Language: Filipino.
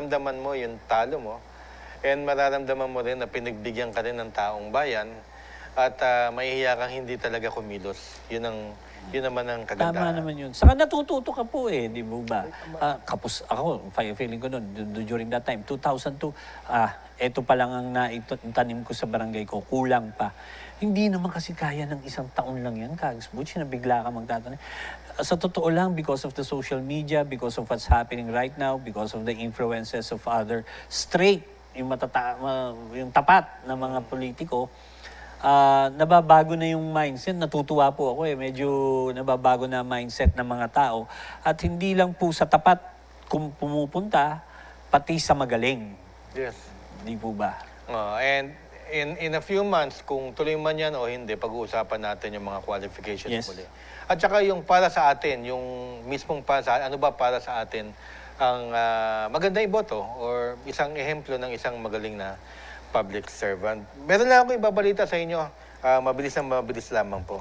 mararamdaman mo yung talo mo and mararamdaman mo rin na pinagbigyan ka rin ng taong bayan at uh, mahihiya kang hindi talaga kumilos. Yun ang yun naman ang Tama kagandahan. naman yun. Saka natututo ka po eh, di mo ba? Ah, kapos ako, feeling ko noon, du- du- during that time, 2002, ah, eto pa lang ang naitanim ko sa barangay ko, kulang pa. Hindi naman kasi kaya ng isang taon lang yan, Kags Butch, na bigla ka magtatanim. Sa totoo lang, because of the social media, because of what's happening right now, because of the influences of other straight, yung, matata ma- yung tapat na mga politiko, ah nababago na yung mindset. Natutuwa po ako eh. Medyo nababago na mindset ng mga tao. At hindi lang po sa tapat kung pumupunta, pati sa magaling. Yes. Di po ba? Oh, and in in a few months, kung tuloy man yan o hindi, pag-uusapan natin yung mga qualifications Yes. muli. At saka yung para sa atin, yung mismong para sa ano ba para sa atin ang ah, maganda iboto or isang ehemplo ng isang magaling na public servant. Meron lang ako ibabalita sa inyo. Ah, mabilis na mabilis lamang po.